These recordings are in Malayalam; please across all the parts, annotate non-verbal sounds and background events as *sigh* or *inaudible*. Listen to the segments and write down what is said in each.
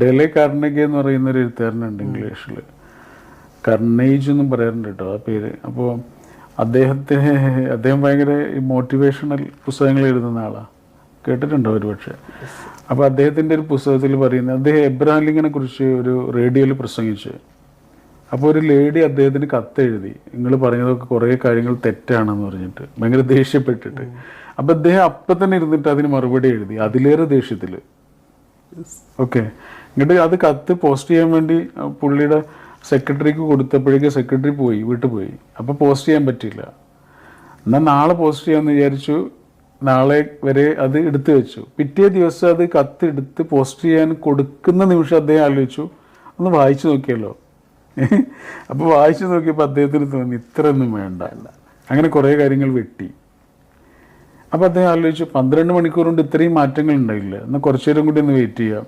ഡെലെ കാർണഗെ എന്ന് പറയുന്ന ഒരു എഴുത്തുകാരനുണ്ട് ഇംഗ്ലീഷിൽ. കർണേജ് എന്നും പറയാറുണ്ട് കേട്ടോ ആ പേര്. അപ്പോൾ അദ്ദേഹത്തെ അദ്ദേഹം ഭയങ്കര മോട്ടിവേഷണൽ പുസ്തകങ്ങൾ എഴുതുന്ന ആളാണ് കേട്ടിട്ടുണ്ടോ ഒരുപക്ഷെ? അപ്പോൾ അദ്ദേഹത്തിന്റെ ഒരു പുസ്തകത്തിൽ പറയുന്നത് അദ്ദേഹം എബ്രഹാം ലിങ്കിനെ കുറിച്ച് ഒരു റേഡിയോയിൽ പ്രസംഗിച്ച്. അപ്പോൾ ഒരു ലേഡി അദ്ദേഹത്തിന് കത്തെഴുതി നിങ്ങൾ പറഞ്ഞതൊക്കെ കുറേ കാര്യങ്ങൾ തെറ്റാണെന്ന് പറഞ്ഞിട്ട് ഭയങ്കര ദേഷ്യപ്പെട്ടിട്ട്. അപ്പോൾ അദ്ദേഹം അപ്പം തന്നെ ഇരുന്നിട്ട് അതിന് മറുപടി എഴുതി അതിലേറെ ദേഷ്യത്തിൽ ഓക്കെ എന്നിട്ട് അത് കത്ത് പോസ്റ്റ് ചെയ്യാൻ വേണ്ടി പുള്ളിയുടെ സെക്രട്ടറിക്ക് കൊടുത്തപ്പോഴേക്ക് സെക്രട്ടറി പോയി വീട്ടിൽ പോയി അപ്പോൾ പോസ്റ്റ് ചെയ്യാൻ പറ്റിയില്ല. എന്നാൽ നാളെ പോസ്റ്റ് ചെയ്യാമെന്ന് വിചാരിച്ചു നാളെ വരെ അത് എടുത്തു വെച്ചു. പിറ്റേ ദിവസം അത് കത്ത് എടുത്ത് പോസ്റ്റ് ചെയ്യാൻ കൊടുക്കുന്ന നിമിഷം അദ്ദേഹം ആലോചിച്ചു ഒന്ന് വായിച്ചു നോക്കിയല്ലോ. *laughs* അപ്പോൾ വായിച്ചു നോക്കിയപ്പോൾ അദ്ദേഹത്തിന് തോന്നി ഇത്രയൊന്നും വേണ്ട. അങ്ങനെ കുറേ കാര്യങ്ങൾ വെട്ടി. അപ്പോൾ അദ്ദേഹം ആലോചിച്ചു പന്ത്രണ്ട് മണിക്കൂർ കൊണ്ട് ഇത്രയും മാറ്റങ്ങൾ ഉണ്ടായില്ല? എന്നാൽ കുറച്ചു നേരം കൂടി ഒന്ന് വെയിറ്റ് ചെയ്യാം.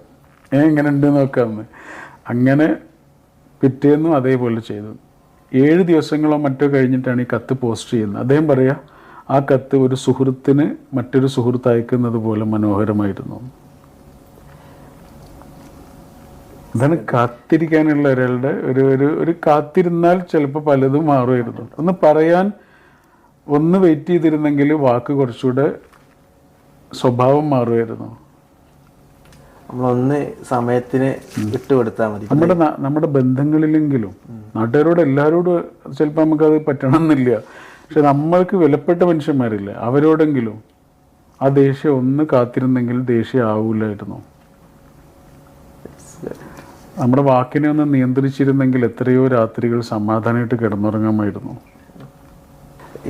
ഏ എങ്ങനെ ഉണ്ട് നോക്കാമെന്ന് അങ്ങനെ പിറ്റേന്നും അതേപോലെ ചെയ്തു. ഏഴ് ദിവസങ്ങളോ മറ്റോ കഴിഞ്ഞിട്ടാണ് ഈ കത്ത് പോസ്റ്റ് ചെയ്യുന്നത്. അദ്ദേഹം പറയാ ആ കത്ത് ഒരു സുഹൃത്തിന് മറ്റൊരു സുഹൃത്ത് അയക്കുന്നത് പോലെ മനോഹരമായിരുന്നു. ഇതാണ് കാത്തിരിക്കാനുള്ള ഒരാളുടെ ഒരു ഒരു ഒരു കാത്തിരുന്നാൽ ചിലപ്പോൾ പലതും മാറുമായിരുന്നു. ഒന്ന് പറയാൻ ഒന്ന് വെയിറ്റ് ചെയ്തിരുന്നെങ്കിൽ വാക്ക് കുറച്ചുകൂടെ സ്വഭാവം മാറുമായിരുന്നു. നമ്മളൊന്ന് സമയത്തിന് വിട്ടുകൊടുത്താൽ മതി. നമ്മുടെ നമ്മുടെ ബന്ധങ്ങളിലെങ്കിലും നാട്ടുകാരോട് എല്ലാവരോടും ചിലപ്പോൾ നമുക്കത് പറ്റണമെന്നില്ല. പക്ഷെ നമ്മൾക്ക് വിലപ്പെട്ട മനുഷ്യന്മാരില്ല. അവരോടെങ്കിലും ആ ദേഷ്യം ഒന്ന് കാത്തിരുന്നെങ്കിൽ ദേഷ്യം ആവൂലായിരുന്നു. നമ്മുടെ വാക്കിനെ ഒന്ന് നിയന്ത്രിച്ചിരുന്നെങ്കിൽ എത്രയോ രാത്രികൾ സമാധാനമായിട്ട് കിടന്നുറങ്ങാമായിരുന്നു.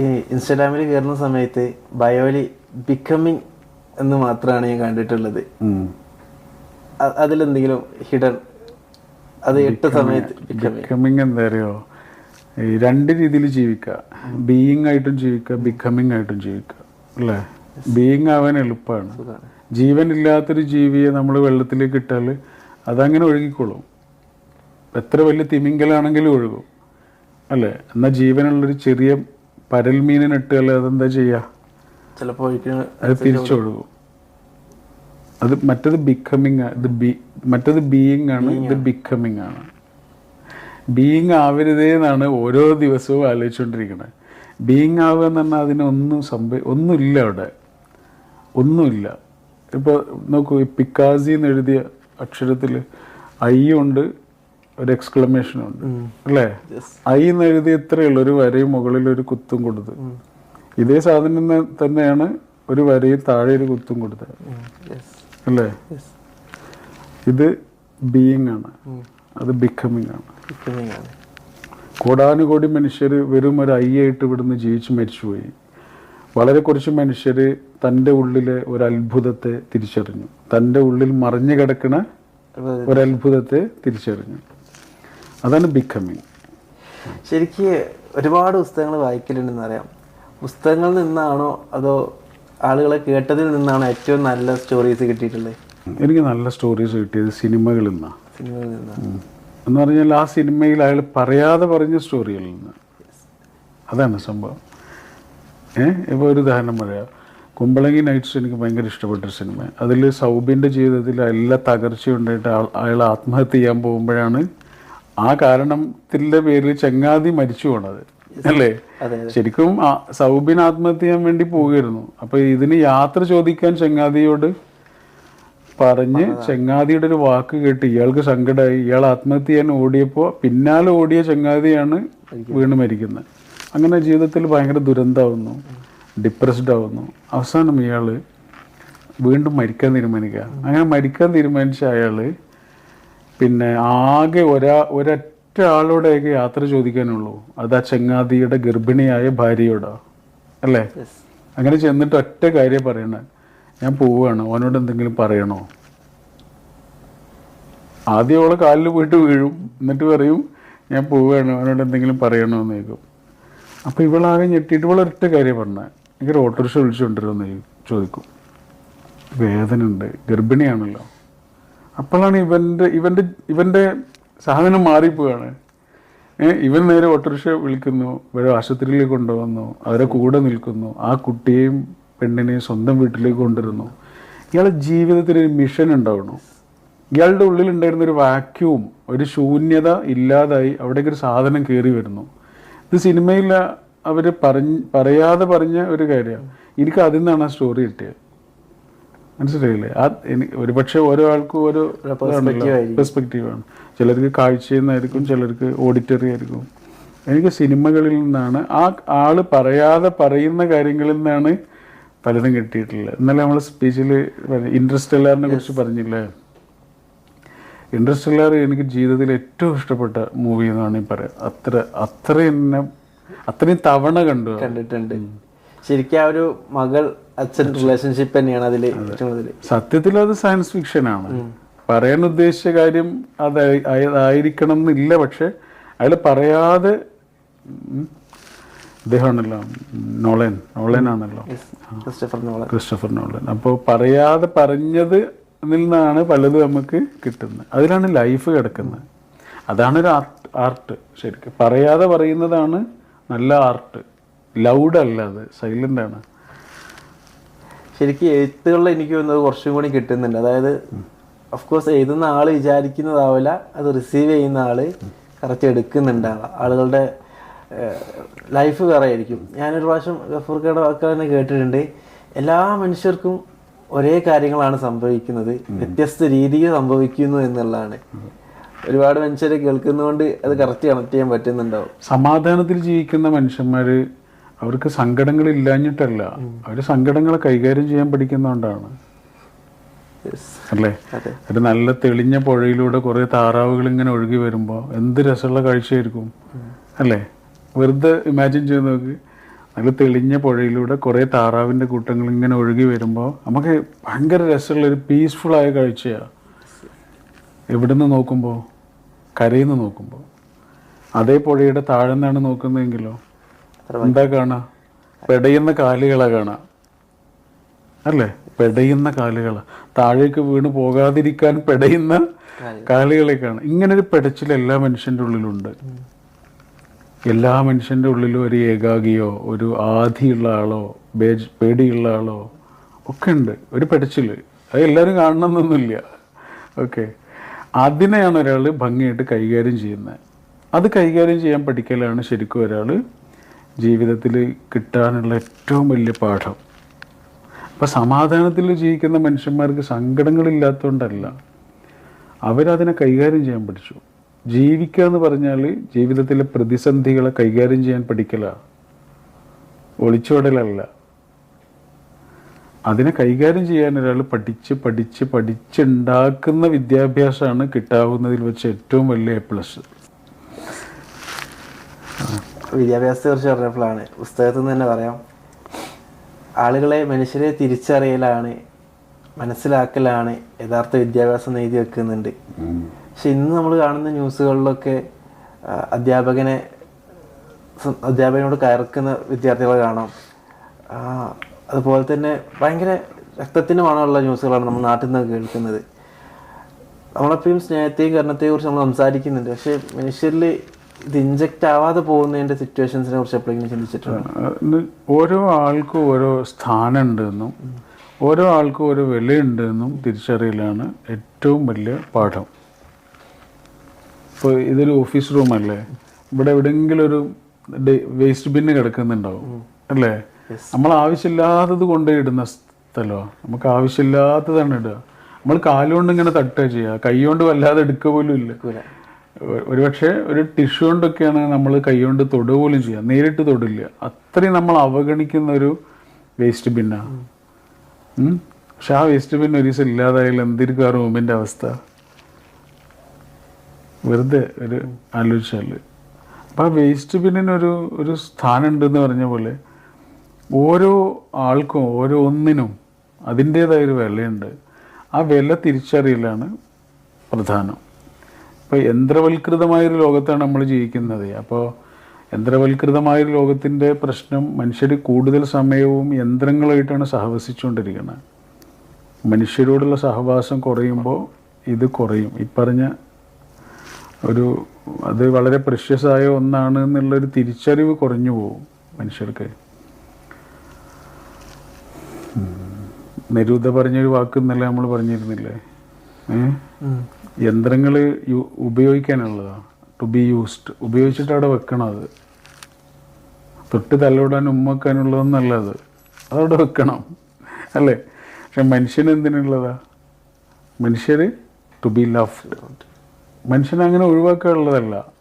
ഈ ഇൻസ്റ്റാഗ്രാമിൽ കയറുന്ന സമയത്ത് ബയോലി ബിക്കമിങ് എന്ന് മാത്രമാണ് ഞാൻ കണ്ടിട്ടുള്ളത്. അതിലെന്തെങ്കിലും ഹിഡൻ അത് എട്ട് സമയത്ത് ബിക്കമിങ് എന്താ പറയുക ഈ രണ്ട് രീതിയിൽ ജീവിക്കുക. ബീയിങ് ആയിട്ടും ജീവിക്കുക ബിക്കമിങ് ആയിട്ടും ജീവിക്കുക. അല്ലേ? ബീയിങ് ആവാൻ എളുപ്പമാണ് ജീവൻ ഇല്ലാത്തൊരു ജീവിയെ നമ്മൾ വെള്ളത്തിലേക്ക് ഇട്ടാൽ അതങ്ങനെ ഒഴുകിക്കോളും എത്ര വലിയ തിമിങ്കലാണെങ്കിലും ഒഴുകും. അല്ലേ? എന്നാൽ ജീവനുള്ളൊരു ചെറിയ പരൽമീനിനെ മീനിനിട്ടാൽ അതെന്താ ചെയ്യുക ചിലപ്പോൾ അത് തിരിച്ചൊഴുകും അത് മറ്റത് ബിക്കമിങ് ഇത് ബി മറ്റത് ബീയിങ് ആണ് ഇത് ബിക്കമിങ് ആണ്. ബീയിങ് ആവരുതേ എന്നാണ് ഓരോ ദിവസവും ആലോചിച്ചുകൊണ്ടിരിക്കുന്നത് ബീയിങ് ആവുക എന്ന് പറഞ്ഞാൽ അതിനൊന്നും സംഭവ ഒന്നുമില്ല അവിടെ. ഒന്നുമില്ല. ഇപ്പോൾ നോക്കൂ ഈ പിക്കാസി എന്ന് എഴുതിയ അക്ഷരത്തിൽ ഐ ഉണ്ട് ഒരു എക്സ്ക്ലമേഷൻ ഉണ്ട്. അല്ലേ? ഐ എന്ന് എഴുതിയ ഇത്രയേ ഉള്ളൂ ഒരു വരയും മുകളിൽ ഒരു കുത്തും കൊടുത്ത്. ഇതേ സാധനം തന്നെയാണ് ഒരു വരയും താഴെ ഒരു കുത്തും കൊടുത്തത്. അല്ലേ? ഇത് ബീയിങ് ആണ്. അത് ബിക്കമിങ് ആണ്. കോടാനുകോടി മനുഷ്യർ വെറും ഒരു ഐ ആയിട്ട് ഇവിടുന്ന് ജീവിച്ച് മരിച്ചുപോയി. വളരെ കുറച്ച് മനുഷ്യർ തന്റെ ഉള്ളിലെ ഒരു അത്ഭുതത്തെ തിരിച്ചറിഞ്ഞു. തന്റെ ഉള്ളിൽ മറിഞ്ഞു കിടക്കുന്ന ഒരത്ഭുതത്തെ ഒരു അത്ഭുതത്തെ തിരിച്ചറിഞ്ഞു. അതാണ് ബിക്കമിങ് ശരിക്ക് ഒരുപാട് പുസ്തകങ്ങൾ വായിക്കലുണ്ടെന്ന് അറിയാം. പുസ്തകങ്ങളിൽ നിന്നാണോ അതോ ആളുകളെ കേട്ടതിൽ നിന്നാണോ ഏറ്റവും നല്ല സ്റ്റോറീസ് കിട്ടിയിട്ടുള്ളത്? എനിക്ക് നല്ല സ്റ്റോറീസ് കിട്ടിയത് സിനിമകളിൽ നിന്നാണ് സിനിമകളിൽ നിന്നാണ് എന്ന് പറഞ്ഞാൽ ആ സിനിമയിൽ അയാൾ പറയാതെ പറഞ്ഞ സ്റ്റോറികളിൽ നിന്ന്. അതാണ് സംഭവം. ഏഹ് ഇപ്പോൾ ഒരു ഉദാഹരണം പറയാം. കുമ്പളങ്ങി നൈറ്റ്സ് എനിക്ക് ഭയങ്കര ഇഷ്ടപ്പെട്ടൊരു സിനിമ. അതിൽ സൗബിന്റെ ജീവിതത്തിൽ എല്ലാ തകർച്ചയും ഉണ്ടായിട്ട് അയാൾ ആത്മഹത്യ ചെയ്യാൻ പോകുമ്പോഴാണ് ആ കാരണത്തിന്റെ പേരിൽ ചങ്ങാതി മരിച്ചു പോണത്. അല്ലേ? ശരിക്കും സൗബിൻ ആത്മഹത്യ ചെയ്യാൻ വേണ്ടി പോവുകയായിരുന്നു. അപ്പൊ ഇതിന് യാത്ര ചോദിക്കാൻ ചങ്ങാതിയോട് പറഞ്ഞ് ചങ്ങാതിയുടെ ഒരു വാക്ക് കേട്ട് ഇയാൾക്ക് സങ്കടമായി ഇയാൾ ആത്മഹത്യ ചെയ്യാൻ ഓടിയപ്പോൾ പിന്നാലെ ഓടിയ ചങ്ങാതിയാണ് വീണ് മരിക്കുന്നത്. അങ്ങനെ ജീവിതത്തിൽ ഭയങ്കര ദുരന്തമാവുന്നു. ഡിപ്രസ്ഡ് ആവുന്നു. അവസാനം ഇയാൾ വീണ്ടും മരിക്കാൻ തീരുമാനിക്കുക. അങ്ങനെ മരിക്കാൻ തീരുമാനിച്ച അയാൾ പിന്നെ ആകെ ഒരാ ഒരൊറ്റ ആളോടെയൊക്കെ യാത്ര ചോദിക്കാനുള്ളൂ. അത് ആ ചങ്ങാതിയുടെ ഗർഭിണിയായ ഭാര്യയോടാ. അല്ലേ? അങ്ങനെ ചെന്നിട്ട് ഒറ്റ കാര്യം പറയണേ. ഞാൻ പോവുകയാണ്. ഓനോട് എന്തെങ്കിലും പറയണോ? ആദ്യം അവളെ കാലിൽ പോയിട്ട് വീഴും. എന്നിട്ട് പറയും ഞാൻ പോവുകയാണ്. അവനോട് എന്തെങ്കിലും പറയണോ? എന്ന് ചോദിക്കും. അപ്പോൾ ഇവളാകെ ഞെട്ടിയിട്ട് ഇവളെ ഒറ്റ കാര്യം പറഞ്ഞേ. എനിക്ക് ഓട്ടോറിക്ഷ വിളിച്ചുകൊണ്ടിരുന്നു ചോദിക്കും. വേദന ഉണ്ട് ഗർഭിണിയാണല്ലോ. അപ്പോഴാണ് ഇവന്റെ ഇവന്റെ ഇവന്റെ സാധനം മാറിപ്പോവാണ്. ഇവൻ നേരെ ഓട്ടോറിക്ഷ വിളിക്കുന്നു ഇവരെ ആശുപത്രിയിലേക്ക് കൊണ്ടുവന്നു അവരെ കൂടെ നിൽക്കുന്നു ആ കുട്ടിയെയും പെണ്ണിനെയും സ്വന്തം വീട്ടിലേക്ക് കൊണ്ടുവരുന്നു. ഇയാളെ ജീവിതത്തിന് ഒരു മിഷൻ ഉണ്ടാവണം ഇയാളുടെ ഉള്ളിൽ ഉണ്ടായിരുന്ന ഒരു വാക്യൂം ഒരു ശൂന്യത ഇല്ലാതായി അവിടേക്ക് ഒരു സാധനം കയറി വരുന്നു. ഇത് സിനിമയിൽ അവർ പറഞ്ഞ് പറയാതെ പറഞ്ഞ ഒരു കാര്യമാണ്. എനിക്ക് അതിൽ നിന്നാണ് ആ സ്റ്റോറി കിട്ടിയത്. മനസ്സിലായില്ലേ? ആ എനിക്ക് ഒരുപക്ഷെ ഓരോ ആൾക്കും ഓരോ പെർസ്പെക്റ്റീവാണ് ചിലർക്ക് കാഴ്ചയിൽ നിന്നായിരിക്കും ചിലർക്ക് ഓഡിറ്ററി ആയിരിക്കും. എനിക്ക് സിനിമകളിൽ നിന്നാണ് ആ ആൾ പറയാതെ പറയുന്ന കാര്യങ്ങളിൽ നിന്നാണ് പലതും കിട്ടിയിട്ടുള്ളത്. ഇന്നലെ നമ്മൾ സ്പീച്ചിൽ ഇൻട്രസ്റ്റെല്ലാറിനെ കുറിച്ച് പറഞ്ഞില്ലേ? ഇൻട്രസ്റ്റെല്ലാർ എനിക്ക് ജീവിതത്തിൽ ഏറ്റവും ഇഷ്ടപ്പെട്ട മൂവി എന്ന് ഈ പറയാം അത്ര അത്ര എന്നെ അത്രയും തവണ കണ്ടു കണ്ടിട്ടുണ്ട്. ശരിക്കും ആ ഒരു മകൾ അച്ഛൻ റിലേഷൻഷിപ്പ് തന്നെയാണ് അതിൽ സത്യത്തിൽ അത് സയൻസ് ഫിക്ഷനാണ് പറയാൻ ഉദ്ദേശിച്ച കാര്യം അത് ആയിരിക്കണം എന്നില്ല. പക്ഷെ അയാൾ പറയാതെ ഇദ്ദേഹമാണല്ലോ നോളൻ. നോളൻ ആണല്ലോ ക്രിസ്റ്റഫർ നോളൻ അപ്പോൾ പറയാതെ പറഞ്ഞത് നിന്നാണ് പലതും നമുക്ക് കിട്ടുന്നത്. അതിലാണ് ലൈഫ് കിടക്കുന്നത്. അതാണ് ഒരു ആർട്ട് ആർട്ട് ശരിക്കും. പറയാതെ പറയുന്നതാണ് നല്ല ആർട്ട് ലൗഡ് അല്ല അത്. സൈലന്റ് ആണ്. ശരിക്കും എഴുത്തുകളിൽ എനിക്ക് തോന്നുന്നത് കുറച്ചും കൂടി കിട്ടുന്നുണ്ട്. അതായത് ഓഫ് കോഴ്സ് എഴുതുന്ന ആൾ വിചാരിക്കുന്നതാവില്ല അത് റിസീവ് ചെയ്യുന്ന ആൾ കറക്റ്റ് എടുക്കുന്നുണ്ടാവുക ആളുകളുടെ ലൈഫ് വേറെ ആയിരിക്കും. ഞാനൊരു പ്രാവശ്യം ഗഫൂർക്കയുടെ വാക്കുകൾ തന്നെ കേട്ടിട്ടുണ്ട്. എല്ലാ മനുഷ്യർക്കും ഒരേ കാര്യങ്ങളാണ് സംഭവിക്കുന്നത്. വ്യത്യസ്ത രീതിയിൽ സംഭവിക്കുന്നു എന്നുള്ളതാണ്. ഒരുപാട് മനുഷ്യരെ കേൾക്കുന്നതുകൊണ്ട് അത് കറക്റ്റ് കണക്ട് ചെയ്യാൻ പറ്റുന്നുണ്ടാവും. സമാധാനത്തിൽ ജീവിക്കുന്ന മനുഷ്യന്മാര് അവർക്ക് സങ്കടങ്ങൾ ഇല്ലാഞ്ഞിട്ടല്ല. അവർ സങ്കടങ്ങളെ കൈകാര്യം ചെയ്യാൻ പഠിക്കുന്നതുകൊണ്ടാണ്. അല്ലേ? ഒരു നല്ല തെളിഞ്ഞ പുഴയിലൂടെ കുറേ താറാവുകൾ ഇങ്ങനെ ഒഴുകി വരുമ്പോൾ എന്ത് രസമുള്ള കാഴ്ചയായിരിക്കും. അല്ലേ? വെറുതെ ഇമാജിൻ ചെയ്ത് നോക്ക്. നല്ല തെളിഞ്ഞ പുഴയിലൂടെ കുറേ താറാവിന്റെ കൂട്ടങ്ങൾ ഇങ്ങനെ ഒഴുകി വരുമ്പോൾ നമുക്ക് ഭയങ്കര രസമുള്ള ഒരു പീസ്ഫുൾ ആയ കാഴ്ചയാണ് എവിടുന്ന് നോക്കുമ്പോൾ കരയിൽ നിന്ന് നോക്കുമ്പോൾ അതേ പുഴയുടെ താഴെ നിന്നാണ് നോക്കുന്നതെങ്കിലോ? എന്താ കാണാ? പെടയുന്ന കാലുകളെ കാണാം. അല്ലേ? പെടയുന്ന കാലുകൾ താഴേക്ക് വീണ് പോകാതിരിക്കാൻ പെടയുന്ന കാലുകളെ കാണാം. ഇങ്ങനെ ഒരു പെടച്ചിൽ എല്ലാ മനുഷ്യന്റെ ഉള്ളിലുണ്ട്. എല്ലാ മനുഷ്യന്റെ ഉള്ളിലും ഒരു ഏകാഗിയോ ഒരു ആധിയുള്ള ആളോ പേടിയുള്ള ആളോ ഒക്കെ ഉണ്ട്. ഒരു പെടച്ചിൽ അത് എല്ലാവരും കാണണമെന്നൊന്നുമില്ല. ഓക്കെ. അതിനെയാണ് ഒരാൾ ഭംഗിയായിട്ട് കൈകാര്യം ചെയ്യുന്നത്. അത് കൈകാര്യം ചെയ്യാൻ പഠിക്കലാണ് ശരിക്കും ഒരാൾ ജീവിതത്തിൽ കിട്ടാനുള്ള ഏറ്റവും വലിയ പാഠം. അപ്പം സമാധാനത്തിൽ ജീവിക്കുന്ന മനുഷ്യന്മാർക്ക് സങ്കടങ്ങളില്ലാത്തതുകൊണ്ടല്ല അവരതിനെ കൈകാര്യം ചെയ്യാൻ പഠിച്ചു. ജീവിക്കുക എന്ന് പറഞ്ഞാൽ ജീവിതത്തിലെ പ്രതിസന്ധികളെ കൈകാര്യം ചെയ്യാൻ പഠിക്കല. ഒളിച്ചോടലല്ല. അതിനെ കൈകാര്യം ചെയ്യാൻ ഒരാൾ പഠിച്ച് പഠിച്ച് പഠിച്ചുണ്ടാക്കുന്ന വിദ്യാഭ്യാസമാണ് കിട്ടാവുന്നതിൽ വെച്ച് ഏറ്റവും വലിയ എ പ്ലസ് വിദ്യാഭ്യാസത്തെ കുറിച്ച് പറഞ്ഞപ്പോഴാണ്. പുസ്തകത്തിൽ നിന്ന് തന്നെ പറയാം. ആളുകളെ മനുഷ്യരെ തിരിച്ചറിയലാണ് മനസ്സിലാക്കലാണ് യഥാർത്ഥ വിദ്യാഭ്യാസം എഴുതി വെക്കുന്നുണ്ട്. പക്ഷെ ഇന്ന് നമ്മൾ കാണുന്ന ന്യൂസുകളിലൊക്കെ അധ്യാപകനെ അധ്യാപകനോട് കയർക്കുന്ന വിദ്യാർത്ഥികളെ കാണാം. അതുപോലെ തന്നെ ഭയങ്കര രക്തത്തിന് മണമുള്ള ന്യൂസുകളാണ് നമ്മൾ നാട്ടിൽ നിന്ന് കേൾക്കുന്നത്. നമ്മളെപ്പോഴും സ്നേഹത്തെയും കരണത്തെയും കുറിച്ച് നമ്മൾ സംസാരിക്കുന്നുണ്ട്. പക്ഷേ മനുഷ്യരിൽ ഇത് ഇഞ്ചക്റ്റ് ആവാതെ പോകുന്നതിന്റെ സിറ്റുവേഷൻസിനെ കുറിച്ച് എപ്പോഴെങ്കിലും ചിന്തിച്ചിട്ടുണ്ട്? ഓരോ ആൾക്കും ഓരോ സ്ഥാനമുണ്ടെന്നും ഓരോ ആൾക്കും ഓരോ വിലയുണ്ടെന്നും തിരിച്ചറിയലാണ് ഏറ്റവും വലിയ പാഠം. ഇപ്പോൾ ഇതൊരു ഓഫീസ് റൂമല്ലേ ഇവിടെ എവിടെയെങ്കിലും ഒരു വേസ്റ്റ് ബിന്ന് കിടക്കുന്നുണ്ടാവും അല്ലേ? നമ്മൾ ആവശ്യമില്ലാത്തത് കൊണ്ടുപോയി ഇടുന്ന സ്ഥലമാണ് നമുക്ക് ആവശ്യമില്ലാത്തതാണ് ഇടുക. നമ്മൾ കാലുകൊണ്ട് ഇങ്ങനെ തട്ടുക ചെയ്യുക കൈ കൊണ്ട് വല്ലാതെ എടുക്കുക പോലും ഇല്ല. ഒരുപക്ഷെ ഒരു ടിഷ്യൂ കൊണ്ടൊക്കെയാണ് നമ്മൾ കൈകൊണ്ട് തൊടുക പോലും ചെയ്യുക. നേരിട്ട് തൊടില്ല. അത്രയും നമ്മൾ അവഗണിക്കുന്ന ഒരു വേസ്റ്റ് ബിന്നാണ് പക്ഷെ ആ വേസ്റ്റ് ബിൻ ഒരു ദിവസം ഇല്ലാതായാലും എന്തിരിക്കും ആ റൂമിന്റെ അവസ്ഥ? വെറുതെ ഒരു ആലോചിച്ചാൽ അപ്പോൾ ആ വേസ്റ്റ് ബിന്നിനൊരു ഒരു സ്ഥാനം ഉണ്ടെന്ന് പറഞ്ഞ പോലെ ഓരോ ആൾക്കും ഓരോ ഒന്നിനും അതിന്റേതായ ഒരു വിലയുണ്ട്. ആ വില തിരിച്ചറിയലാണ് പ്രധാനം. ഇപ്പോൾ യന്ത്രവൽകൃതമായൊരു ലോകത്താണ് നമ്മൾ ജീവിക്കുന്നത്. അപ്പോൾ യന്ത്രവൽകൃതമായൊരു ലോകത്തിന്റെ പ്രശ്നം മനുഷ്യർ കൂടുതൽ സമയവും യന്ത്രങ്ങളായിട്ടാണ് സഹവസിച്ചുകൊണ്ടിരിക്കുന്നത്. മനുഷ്യരോടുള്ള സഹവാസം കുറയുമ്പോൾ ഇത് കുറയും. ഇപ്പറഞ്ഞ ഒരു അത് വളരെ പ്രഷ്യസായ ഒന്നാണ് എന്നുള്ളൊരു തിരിച്ചറിവ് കുറഞ്ഞു പോകും മനുഷ്യർക്ക്. നിരൂത പറഞ്ഞൊരു വാക്ക് ഇന്നലെ നമ്മൾ പറഞ്ഞിരുന്നില്ലേ? ഏ? യന്ത്രങ്ങൾ ഉപയോഗിക്കാനുള്ളതാണ് ടു ബി യൂസ്ഡ് ഉപയോഗിച്ചിട്ട് അവിടെ വെക്കണം അത്. തൊട്ട് തലോടാൻ ഉമ്മക്കാനുള്ളതെന്നല്ല അത് അതവിടെ വെക്കണം. അല്ലേ? പക്ഷെ മനുഷ്യന് എന്തിനുള്ളതാ? മനുഷ്യർ ടു ബി ലവ്ഡ് മനുഷ്യനെ അങ്ങനെ ഒഴിവാക്കാനുള്ളതല്ല.